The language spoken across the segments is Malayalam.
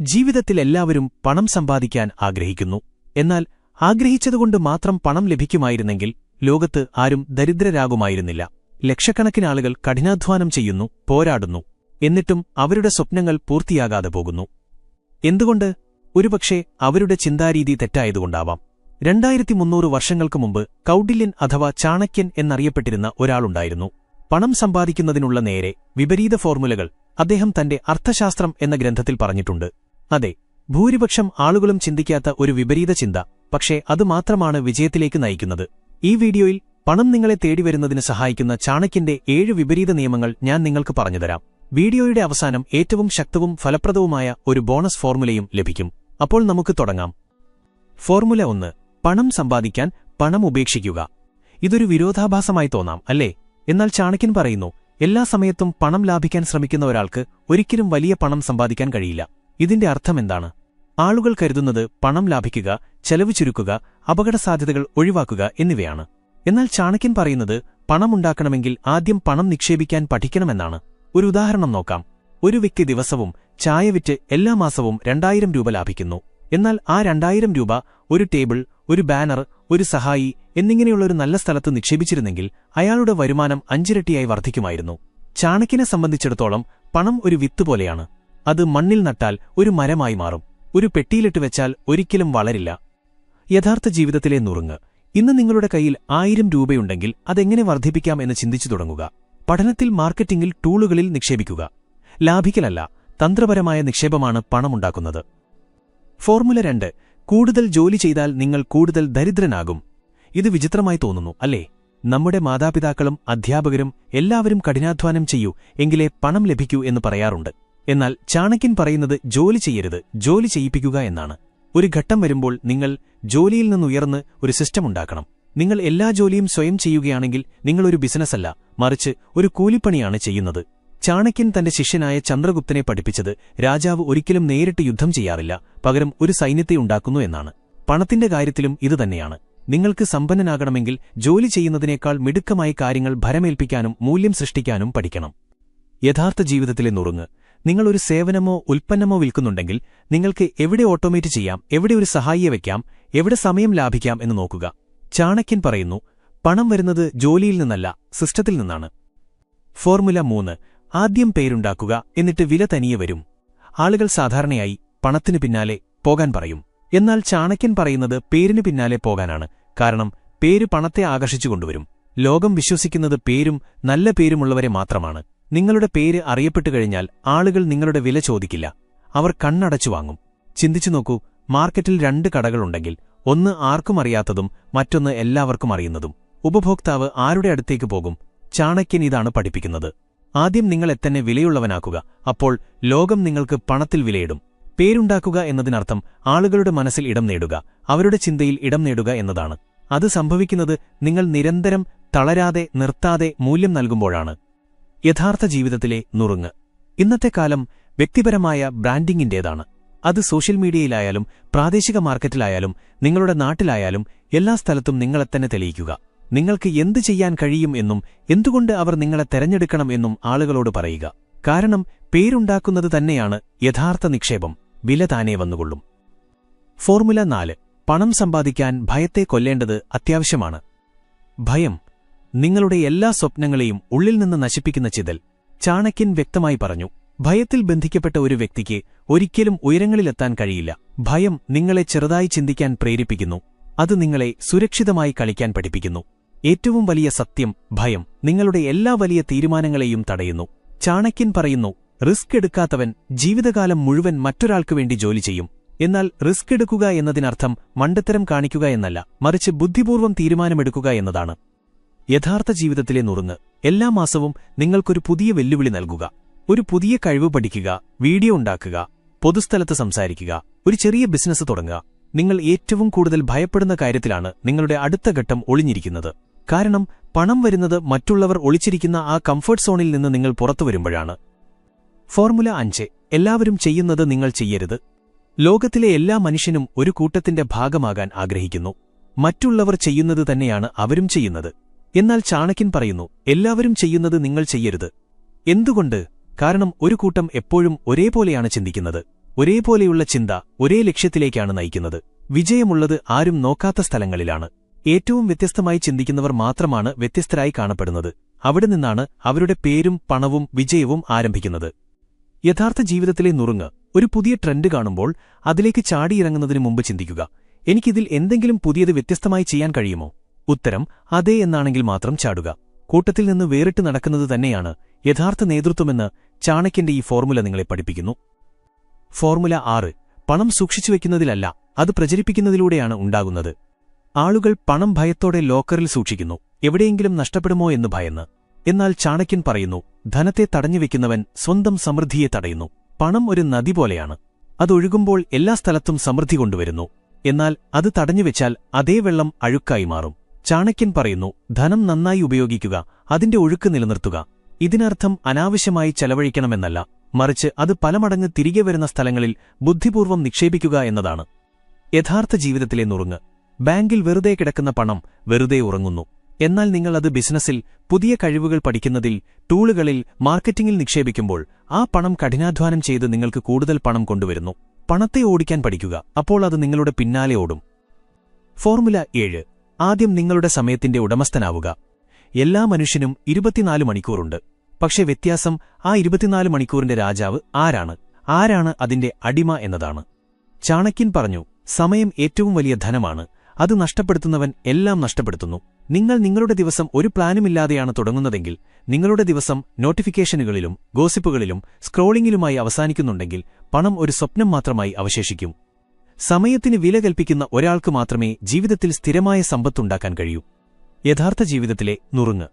ജീവിതത്തിൽ എല്ലാവരും പണം സമ്പാദിക്കാൻ ആഗ്രഹിക്കുന്നു. എന്നാൽ ആഗ്രഹിച്ചതുകൊണ്ട് മാത്രം പണം ലഭിക്കുമായിരുന്നെങ്കിൽ ലോകത്ത് ആരും ദരിദ്രരാകുമായിരുന്നില്ല. ലക്ഷക്കണക്കിന് ആളുകൾ കഠിനാധ്വാനം ചെയ്യുന്നു പോരാടുന്നു. എന്നിട്ടും അവരുടെ സ്വപ്നങ്ങൾ പൂർത്തിയാകാതെ പോകുന്നു. എന്തുകൊണ്ട്? ഒരുപക്ഷെ അവരുടെ ചിന്താരീതി തെറ്റായതുകൊണ്ടാവാം. രണ്ടായിരത്തി മുന്നൂറ് വർഷങ്ങൾക്ക് മുമ്പ് കൗഡില്യൻ അഥവാ ചാണക്യൻ എന്നറിയപ്പെട്ടിരുന്ന ഒരാളുണ്ടായിരുന്നു. പണം സമ്പാദിക്കുന്നതിനുള്ള നേരെ വിപരീത ഫോർമുലകൾ അദ്ദേഹം തന്റെ അർത്ഥശാസ്ത്രം എന്ന ഗ്രന്ഥത്തിൽ പറഞ്ഞിട്ടുണ്ട്. അതെ ഭൂരിപക്ഷം ആളുകളും ചിന്തിക്കാത്ത ഒരു വിപരീത ചിന്ത പക്ഷേ അത് മാത്രമാണ് വിജയത്തിലേക്ക് നയിക്കുന്നത്. ഈ വീഡിയോയിൽ പണം നിങ്ങളെ തേടിവരുന്നതിന് സഹായിക്കുന്ന ചാണക്യന്റെ ഏഴ് വിപരീത നിയമങ്ങൾ ഞാൻ നിങ്ങൾക്ക് പറഞ്ഞുതരാം വീഡിയോയുടെ അവസാനം ഏറ്റവും ശക്തവും ഫലപ്രദവുമായ ഒരു ബോണസ് ഫോർമുലയും ലഭിക്കും. അപ്പോൾ നമുക്ക് തുടങ്ങാം. ഫോർമുല ഒന്ന് പണം സമ്പാദിക്കാൻ പണം ഉപേക്ഷിക്കുക. ഇതൊരു വിരോധാഭാസമായി തോന്നാം അല്ലേ? എന്നാൽ ചാണക്യൻ പറയുന്നു എല്ലാ സമയത്തും പണം ലാഭിക്കാൻ ശ്രമിക്കുന്ന ഒരാൾക്ക് ഒരിക്കലും വലിയ പണം സമ്പാദിക്കാൻ കഴിയില്ല. ഇതിന്റെ അർത്ഥമെന്താണ്? ആളുകൾ കരുതുന്നത് പണം ലാഭിക്കുക ചെലവ് ചുരുക്കുക അപകടസാധ്യതകൾ ഒഴിവാക്കുക എന്നിവയാണ്. എന്നാൽ ചാണക്യൻ പറയുന്നത് പണമുണ്ടാക്കണമെങ്കിൽ ആദ്യം പണം നിക്ഷേപിക്കാൻ പഠിക്കണമെന്നാണ്. ഒരു ഉദാഹരണം നോക്കാം. ഒരു വ്യക്തി ദിവസവും ചായ വിറ്റ് എല്ലാ മാസവും രണ്ടായിരം രൂപ ലാഭിക്കുന്നു. എന്നാൽ ആ രണ്ടായിരം രൂപ ഒരു ടേബിൾ ഒരു ബാനർ ഒരു സഹായി എന്നിങ്ങനെയുള്ള ഒരു നല്ല സ്ഥലത്ത് നിക്ഷേപിച്ചിരുന്നെങ്കിൽ അയാളുടെ വരുമാനം അഞ്ചിരട്ടിയായി വർദ്ധിക്കുമായിരുന്നു. ചാണക്യനെ സംബന്ധിച്ചിടത്തോളം പണം ഒരു വിത്ത് പോലെയാണ്. അത് മണ്ണിൽ നട്ടാൽ ഒരു മരമായി മാറും. ഒരു പെട്ടിയിലിട്ട് വെച്ചാൽ ഒരിക്കലും വളരില്ല. യഥാർത്ഥ ജീവിതത്തിലെ നുറുങ്ങ്. ഇന്ന് നിങ്ങളുടെ കയ്യിൽ ആയിരം രൂപയുണ്ടെങ്കിൽ അതെങ്ങനെ വർദ്ധിപ്പിക്കാം എന്ന് ചിന്തിച്ചു തുടങ്ങുക. പഠനത്തിൽ മാർക്കറ്റിംഗിൽ ടൂളുകളിൽ നിക്ഷേപിക്കുക. ലാഭിക്കലല്ല തന്ത്രപരമായ നിക്ഷേപമാണ് പണമുണ്ടാക്കുന്നത്. ഫോർമുല രണ്ട്. കൂടുതൽ ജോലി ചെയ്താൽ നിങ്ങൾ കൂടുതൽ ദരിദ്രനാകും. ഇത് വിചിത്രമായി തോന്നുന്നു അല്ലേ? നമ്മുടെ മാതാപിതാക്കളും അധ്യാപകരും എല്ലാവരും കഠിനാധ്വാനം ചെയ്യൂ എങ്കിലേ പണം ലഭിക്കൂ എന്ന് പറയാറുണ്ട്. എന്നാൽ ചാണക്യൻ പറയുന്നത് ജോലി ചെയ്യരുത് ജോലി ചെയ്യിപ്പിക്കുക എന്നാണ്. ഒരു ഘട്ടം വരുമ്പോൾ നിങ്ങൾ ജോലിയിൽ നിന്നുയർന്ന് ഒരു സിസ്റ്റം ഉണ്ടാക്കണം. നിങ്ങൾ എല്ലാ ജോലിയും സ്വയം ചെയ്യുകയാണെങ്കിൽ നിങ്ങളൊരു ബിസിനസ്സല്ല മറിച്ച് ഒരു കൂലിപ്പണിയാണ് ചെയ്യുന്നത്. ചാണക്യൻ തന്റെ ശിഷ്യനായ ചന്ദ്രഗുപ്തനെ പഠിപ്പിച്ചത് രാജാവ് ഒരിക്കലും നേരിട്ട് യുദ്ധം ചെയ്യാറില്ല പകരം ഒരു സൈന്യത്തെ ഉണ്ടാക്കുന്നു എന്നാണ്. പണത്തിന്റെ കാര്യത്തിലും ഇതുതന്നെയാണ് നിങ്ങൾക്ക് സമ്പന്നനാകണമെങ്കിൽ ജോലി ചെയ്യുന്നതിനേക്കാൾ മിടുക്കമായി കാര്യങ്ങൾ ഭരമേൽപ്പിക്കാനും മൂല്യം സൃഷ്ടിക്കാനും പഠിക്കണം. യഥാർത്ഥ ജീവിതത്തിലെ നുറുങ്ങ്. നിങ്ങൾ ഒരു സേവനമോ ഉൽപ്പന്നമോ വിൽക്കുന്നുണ്ടെങ്കിൽ നിങ്ങൾക്ക് എവിടെ ഓട്ടോമേറ്റ് ചെയ്യാം എവിടെ ഒരു സഹായിയെ വയ്ക്കാം എവിടെ സമയം ലാഭിക്കാം എന്ന് നോക്കുക. ചാണക്യൻ പറയുന്നു പണം വരുന്നത് ജോലിയിൽ നിന്നല്ല സിസ്റ്റത്തിൽ നിന്നാണ്. ഫോർമുല മൂന്ന് ആദ്യം പേരുണ്ടാക്കുക എന്നിട്ട് വില തനിയെ വരും. ആളുകൾ സാധാരണയായി പണത്തിനു പിന്നാലെ പോകാൻ പറയും. എന്നാൽ ചാണക്യൻ പറയുന്നത് പേരിനു പിന്നാലെ പോകാനാണ് കാരണം പേര് പണത്തെ ആകർഷിച്ചുകൊണ്ടുവരും ലോകം വിശ്വസിക്കുന്നത് പേരും നല്ല പേരുമുള്ളവരെ മാത്രമാണ്. നിങ്ങളുടെ പേര് അറിയപ്പെട്ടു കഴിഞ്ഞാൽ ആളുകൾ നിങ്ങളുടെ വില ചോദിക്കില്ല. അവർ കണ്ണടച്ചു വാങ്ങും. ചിന്തിച്ചു നോക്കൂ മാർക്കറ്റിൽ രണ്ട് കടകളുണ്ടെങ്കിൽ ഒന്ന് ആർക്കും അറിയാത്തതും മറ്റൊന്ന് എല്ലാവർക്കും അറിയുന്നതും. ഉപഭോക്താവ് ആരുടെ അടുത്തേക്ക് പോകും? ചാണക്യൻ ഇതാണ് പഠിപ്പിക്കുന്നത്. ആദ്യം നിങ്ങൾ എത്തന്നെ വിലയുള്ളവനാക്കുക. അപ്പോൾ ലോകം നിങ്ങൾക്ക് പണത്തിൽ വിലയിടും. പേരുണ്ടാക്കുക എന്നതിനർത്ഥം ആളുകളുടെ മനസ്സിൽ ഇടം നേടുക. അവരുടെ ചിന്തയിൽ ഇടം നേടുക എന്നതാണ്. അത് സംഭവിക്കുന്നത് നിങ്ങൾ നിരന്തരം തളരാതെ നിർത്താതെ മൂല്യം നൽകുമ്പോഴാണ്. യഥാർത്ഥ ജീവിതത്തിലെ നുറുങ്ങ്. ഇന്നത്തെ കാലം വ്യക്തിപരമായ ബ്രാൻഡിംഗിന്റേതാണ് അത് സോഷ്യൽ മീഡിയയിലായാലും പ്രാദേശിക മാർക്കറ്റിലായാലും നിങ്ങളുടെ നാട്ടിലായാലും എല്ലാ സ്ഥലത്തും നിങ്ങളെത്തന്നെ തെളിയിക്കുക. നിങ്ങൾക്ക് എന്തു ചെയ്യാൻ കഴിയും എന്നും എന്തുകൊണ്ട് അവർ നിങ്ങളെ തെരഞ്ഞെടുക്കണം എന്നും ആളുകളോട് പറയുക. കാരണം പേരുണ്ടാക്കുന്നത് തന്നെയാണ് യഥാർത്ഥ നിക്ഷേപം വില താനേ വന്നുകൊള്ളും. ഫോർമുല നാല്. പണം സമ്പാദിക്കാൻ ഭയത്തെ കൊല്ലേണ്ടത് അത്യാവശ്യമാണ്. ഭയം. നിങ്ങളുടെ എല്ലാ സ്വപ്നങ്ങളെയും ഉള്ളിൽ നിന്ന് നശിപ്പിക്കുന്ന ചിതൽ ചാണക്യൻ വ്യക്തമായി പറഞ്ഞു ഭയത്തിൽ ബന്ധിക്കപ്പെട്ട ഒരു വ്യക്തിക്ക് ഒരിക്കലും ഉയരങ്ങളിലെത്താൻ കഴിയില്ല. ഭയം നിങ്ങളെ ചെറുതായി ചിന്തിക്കാൻ പ്രേരിപ്പിക്കുന്നു. അത് നിങ്ങളെ സുരക്ഷിതമായി കളിക്കാൻ പഠിപ്പിക്കുന്നു. ഏറ്റവും വലിയ സത്യം ഭയം നിങ്ങളുടെ എല്ലാ വലിയ തീരുമാനങ്ങളെയും തടയുന്നു. ചാണക്യൻ പറയുന്നു റിസ്ക് എടുക്കാത്തവൻ ജീവിതകാലം മുഴുവൻ മറ്റൊരാൾക്കു വേണ്ടി ജോലി ചെയ്യും. എന്നാൽ റിസ്ക് എടുക്കുക എന്നതിനർത്ഥം മണ്ടത്തരം കാണിക്കുക എന്നല്ല മറിച്ച് ബുദ്ധിപൂർവം തീരുമാനമെടുക്കുക എന്നതാണ്. യഥാർത്ഥ ജീവിതത്തിലെ നുറുങ്ങ്. എല്ലാ മാസവും നിങ്ങൾക്കൊരു പുതിയ വെല്ലുവിളി നൽകുക. ഒരു പുതിയ കഴിവ് പഠിക്കുക വീഡിയോ ഉണ്ടാക്കുക പൊതുസ്ഥലത്ത് സംസാരിക്കുക ഒരു ചെറിയ ബിസിനസ് തുടങ്ങുക. നിങ്ങൾ ഏറ്റവും കൂടുതൽ ഭയപ്പെടുന്ന കാര്യത്തിലാണ് നിങ്ങളുടെ അടുത്ത ഘട്ടം ഒളിഞ്ഞിരിക്കുന്നത്. കാരണം പണം വരുന്നത് മറ്റുള്ളവർ ഒളിച്ചിരിക്കുന്ന ആ കംഫർട്ട് സോണിൽ നിന്ന് നിങ്ങൾ പുറത്തു വരുമ്പോഴാണ്. ഫോർമുല അഞ്ച്. എല്ലാവരും ചെയ്യുന്നത് നിങ്ങൾ ചെയ്യരുത്. ലോകത്തിലെ എല്ലാ മനുഷ്യനും ഒരു കൂട്ടത്തിന്റെ ഭാഗമാകാൻ ആഗ്രഹിക്കുന്നു. മറ്റുള്ളവർ ചെയ്യുന്നത് തന്നെയാണ് അവരും ചെയ്യുന്നത്. എന്നാൽ ചാണക്യൻ പറയുന്നു എല്ലാവരും ചെയ്യുന്നത് നിങ്ങൾ ചെയ്യരുത്. എന്തുകൊണ്ട്? കാരണം ഒരു കൂട്ടം എപ്പോഴും ഒരേപോലെയാണ് ചിന്തിക്കുന്നത്. ഒരേപോലെയുള്ള ചിന്ത ഒരേ ലക്ഷ്യത്തിലേക്കാണ് നയിക്കുന്നത്. വിജയമുള്ളത് ആരും നോക്കാത്ത സ്ഥലങ്ങളിലാണ്. ഏറ്റവും വ്യത്യസ്തമായി ചിന്തിക്കുന്നവർ മാത്രമാണ് വ്യത്യസ്തരായി കാണപ്പെടുന്നത്. അവിടെ നിന്നാണ് അവരുടെ പേരും പണവും വിജയവും ആരംഭിക്കുന്നത്. യഥാർത്ഥ ജീവിതത്തിലെ നുറുങ്ങ് ഒരു പുതിയ ട്രെൻഡ് കാണുമ്പോൾ അതിലേക്ക് ചാടിയിറങ്ങുന്നതിനു മുമ്പ് ചിന്തിക്കുക. എനിക്കിതിൽ എന്തെങ്കിലും പുതിയത് വ്യത്യസ്തമായി ചെയ്യാൻ കഴിയുമോ? ഉത്തരം അതേ എന്നാണെങ്കിൽ മാത്രം ചാടുക. കൂട്ടത്തിൽ നിന്ന് വേറിട്ട് നടക്കുന്നത് തന്നെയാണ് യഥാർത്ഥ നേതൃത്വമെന്ന് ചാണക്യന്റെ ഈ ഫോർമുല നിങ്ങളെ പഠിപ്പിക്കുന്നു. ഫോർമുല ആറ് പണം സൂക്ഷിച്ചു വയ്ക്കുന്നതിലല്ല അത് പ്രചരിപ്പിക്കുന്നതിലൂടെയാണ് ഉണ്ടാകുന്നത്. ആളുകൾ പണം ഭയത്തോടെ ലോക്കറിൽ സൂക്ഷിക്കുന്നു എവിടെയെങ്കിലും നഷ്ടപ്പെടുമോ എന്ന് ഭയന്ന്. എന്നാൽ ചാണക്യൻ പറയുന്നു ധനത്തെ തടഞ്ഞുവെക്കുന്നവൻ സ്വന്തം സമൃദ്ധിയെ തടയുന്നു. പണം ഒരു നദി പോലെയാണ്. അതൊഴുകുമ്പോൾ എല്ലാ സ്ഥലത്തും സമൃദ്ധി കൊണ്ടുവരുന്നു. എന്നാൽ അത് തടഞ്ഞുവെച്ചാൽ അതേ വെള്ളം അഴുക്കായി മാറും. ചാണക്യൻ പറയുന്നു ധനം നന്നായി ഉപയോഗിക്കുക അതിന്റെ ഒഴുക്ക് നിലനിർത്തുക. ഇതിനർത്ഥം അനാവശ്യമായി ചെലവഴിക്കണമെന്നല്ല. മറിച്ച് അത് പലമടങ്ങ് തിരികെ വരുന്ന സ്ഥലങ്ങളിൽ ബുദ്ധിപൂർവം നിക്ഷേപിക്കുക എന്നതാണ്. യഥാർത്ഥ ജീവിതത്തിലെ നുറുങ്ങ്. ബാങ്കിൽ വെറുതെ കിടക്കുന്ന പണം വെറുതെ ഉറങ്ങുന്നു. എന്നാൽ നിങ്ങൾ അത് ബിസിനസ്സിൽ പുതിയ കഴിവുകൾ പഠിക്കുന്നതിൽ ടൂളുകളിൽ മാർക്കറ്റിംഗിൽ നിക്ഷേപിക്കുമ്പോൾ ആ പണം കഠിനാധ്വാനം ചെയ്ത് നിങ്ങൾക്ക് കൂടുതൽ പണം കൊണ്ടുവരുന്നു. പണത്തെ ഓടിക്കാൻ പഠിക്കുക അപ്പോൾ അത് നിങ്ങളുടെ പിന്നാലെ ഓടും. ഫോർമുല ഏഴ്. ആദ്യം നിങ്ങളുടെ സമയത്തിന്റെ ഉടമസ്ഥനാവുക. എല്ലാ മനുഷ്യനും ഇരുപത്തിനാല് മണിക്കൂറുണ്ട്. പക്ഷേ വ്യത്യാസം ആ ഇരുപത്തിനാല് മണിക്കൂറിന്റെ രാജാവ് ആരാണ്? ആരാണ് അതിന്റെ അടിമ എന്നതാണ്. ചാണക്യൻ പറഞ്ഞു സമയം ഏറ്റവും വലിയ ധനമാണ്. അത് നഷ്ടപ്പെടുത്തുന്നവൻ എല്ലാം നഷ്ടപ്പെടുത്തുന്നു. നിങ്ങൾ നിങ്ങളുടെ ദിവസം ഒരു പ്ലാനുമില്ലാതെയാണ് തുടങ്ങുന്നതെങ്കിൽ നിങ്ങളുടെ ദിവസം നോട്ടിഫിക്കേഷനുകളിലും ഗോസിപ്പുകളിലും സ്ക്രോളിംഗിലുമായി അവസാനിക്കുന്നുണ്ടെങ്കിൽ പണം ഒരു സ്വപ്നം മാത്രമായി അവശേഷിക്കും. സമയത്തിന് വില കൽപ്പിക്കുന്ന ഒരാൾക്ക് മാത്രമേ ജീവിതത്തിൽ സ്ഥിരമായ സമ്പത്തുണ്ടാക്കാൻ കഴിയൂ. യഥാർത്ഥ ജീവിതത്തിലെ നുറുങ്ങ്.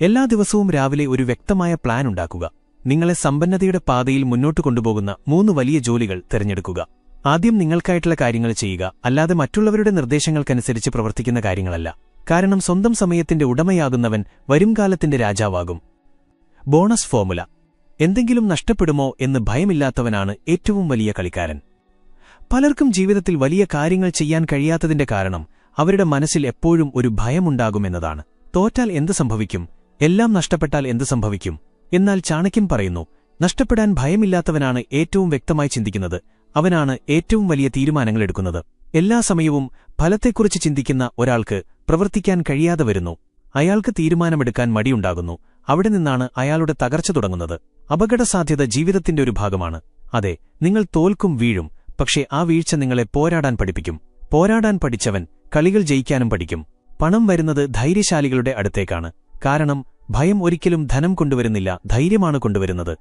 എല്ലാ ദിവസവും രാവിലെ ഒരു വ്യക്തമായ പ്ലാൻ ഉണ്ടാക്കുക. നിങ്ങളെ സമ്പന്നതയുടെ പാതയിൽ മുന്നോട്ട് കൊണ്ടുപോകുന്ന മൂന്ന് വലിയ ജോലികൾ തിരഞ്ഞെടുക്കുക. ആദ്യം നിങ്ങൾക്കായിട്ടുള്ള കാര്യങ്ങൾ ചെയ്യുക. അല്ലാതെ മറ്റുള്ളവരുടെ നിർദ്ദേശങ്ങൾക്കനുസരിച്ച് പ്രവർത്തിക്കുന്ന കാര്യങ്ങളല്ല. കാരണം സ്വന്തം സമയത്തിന്റെ ഉടമയാകുന്നവൻ വരുംകാലത്തിന്റെ രാജാവാകും. ബോണസ് ഫോമുല എന്തെങ്കിലും നഷ്ടപ്പെടുമോ എന്ന് ഭയമില്ലാത്തവനാണ് ഏറ്റവും വലിയ കളിക്കാരൻ. പലർക്കും ജീവിതത്തിൽ വലിയ കാര്യങ്ങൾ ചെയ്യാൻ കഴിയാത്തതിന്റെ കാരണം അവരുടെ മനസ്സിൽ എപ്പോഴും ഒരു ഭയമുണ്ടാകുമെന്നതാണ്. തോറ്റാൽ എന്ത് സംഭവിക്കും? എല്ലാം നഷ്ടപ്പെട്ടാൽ എന്ത് സംഭവിക്കും? എന്നാൽ ചാണക്യം പറയുന്നു നഷ്ടപ്പെടാൻ ഭയമില്ലാത്തവനാണ് ഏറ്റവും വ്യക്തമായി ചിന്തിക്കുന്നത്. അവനാണ് ഏറ്റവും വലിയ തീരുമാനങ്ങൾ എടുക്കുന്നത്. എല്ലാ സമയവും ഫലത്തെക്കുറിച്ച് ചിന്തിക്കുന്ന ഒരാൾക്ക് പ്രവർത്തിക്കാൻ കഴിയാതെ വരുന്നു. അയാൾക്ക് തീരുമാനമെടുക്കാൻ മടിയുണ്ടാകുന്നു. അവിടെ നിന്നാണ് അയാളുടെ തകർച്ച തുടങ്ങുന്നത്. അപകടസാധ്യത ജീവിതത്തിന്റെ ഒരു ഭാഗമാണ്. അതെ നിങ്ങൾ തോൽക്കും വീഴും. പക്ഷേ ആ വീഴ്ച നിങ്ങളെ പോരാടാൻ പഠിപ്പിക്കും. പോരാടാൻ പഠിച്ചവൻ കളികൾ ജയിക്കാനും പഠിക്കും. പണം വരുന്നത് ധൈര്യശാലികളുടെ അടുത്തേക്കാണ്. കാരണം ഭയം ഒരിക്കലും ധനം കൊണ്ടുവരുന്നില്ല ധൈര്യമാണ് കൊണ്ടുവരുന്നത്.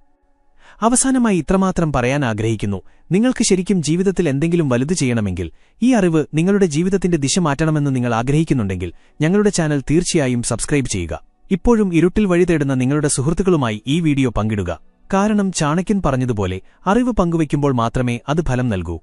അവസാനമായി ഇത്രമാത്രം പറയാൻ ആഗ്രഹിക്കുന്നു. നിങ്ങൾക്ക് ശരിക്കും ജീവിതത്തിൽ എന്തെങ്കിലും വലുത് ചെയ്യണമെങ്കിൽ ഈ അറിവ് നിങ്ങളുടെ ജീവിതത്തിന്റെ ദിശ മാറ്റണമെന്ന് നിങ്ങൾ ആഗ്രഹിക്കുന്നുണ്ടെങ്കിൽ ഞങ്ങളുടെ ചാനൽ തീർച്ചയായും സബ്സ്ക്രൈബ് ചെയ്യുക. ഇപ്പോഴും ഇരുട്ടിൽ വഴി തേടുന്ന നിങ്ങളുടെ സുഹൃത്തുക്കളുമായി ഈ വീഡിയോ പങ്കിടുക. കാരണം ചാണക്യൻ പറഞ്ഞതുപോലെ അറിവ് പങ്കുവയ്ക്കുമ്പോൾ മാത്രമേ അത് ഫലം നൽകൂ